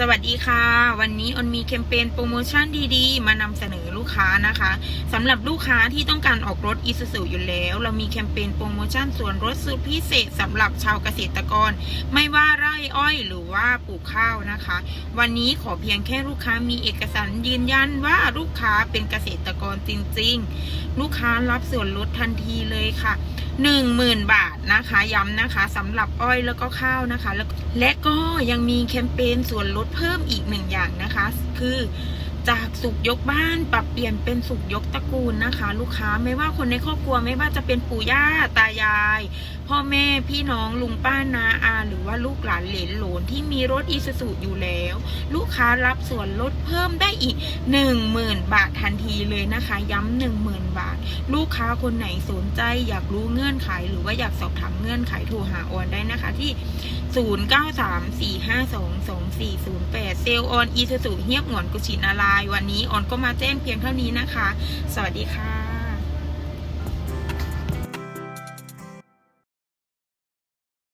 สวัสดีค่ะ วันนี้ออนมีแคมเปญโปรโมชั่นดีๆ มานำเสนอลูกค้านะคะสำหรับลูกค้าที่ต้องการออกรถอีซูซูอยู่แล้ว เรามีแคมเปญโปรโมชั่นส่วนลดสุดพิเศษสำหรับชาวเกษตรกร ไม่ว่าไร่อ้อยหรือว่าปลูกข้าวนะคะ วันนี้ขอเพียงแค่ลูกค้ามีเอกสารยืนยันว่าลูกค้าเป็นเกษตรกรจริง ๆ ลูกค้ารับส่วนลดทันทีเลยค่ะ หนึ่งหมื่นบาทนะคะย้ำนะคะสำหรับอ้อยแล้วก็ข้าวนะคะ แล้วและก็ยังมีแคมเปญส่วนลดเพิ่มอีกหนึ่งอย่างนะคะ คือจากสุกยกบ้านปรับเปลี่ยนเป็นสุกยกตระกูลนะคะ ลูกค้าไม่ว่าคนในครอบครัวไม่ว่าจะเป็นปู่ย่าตายาย พ่อแม่พี่น้องลุงป้านาอา หรือว่าลูกหลานเหลนหลนที่มีรถอีซูซูอยู่แล้ว ลูกค้ารับส่วนลดเพิ่มได้อีก 10,000 บาททันทีเลยนะคะ ย้ำ10,000 บาท ลูกค้าคนไหนสนใจอยากรู้เงื่อนไข หรือว่าอยากสอบถามเงื่อนไขโทรหาออนได้นะคะที่ 0934522408 เซลล์ออนอีซูซูเฮียบหงอนกุชินาราย วันนี้ออนก็มาแจ้งเพียงเท่านี้นะคะ สวัสดีค่ะ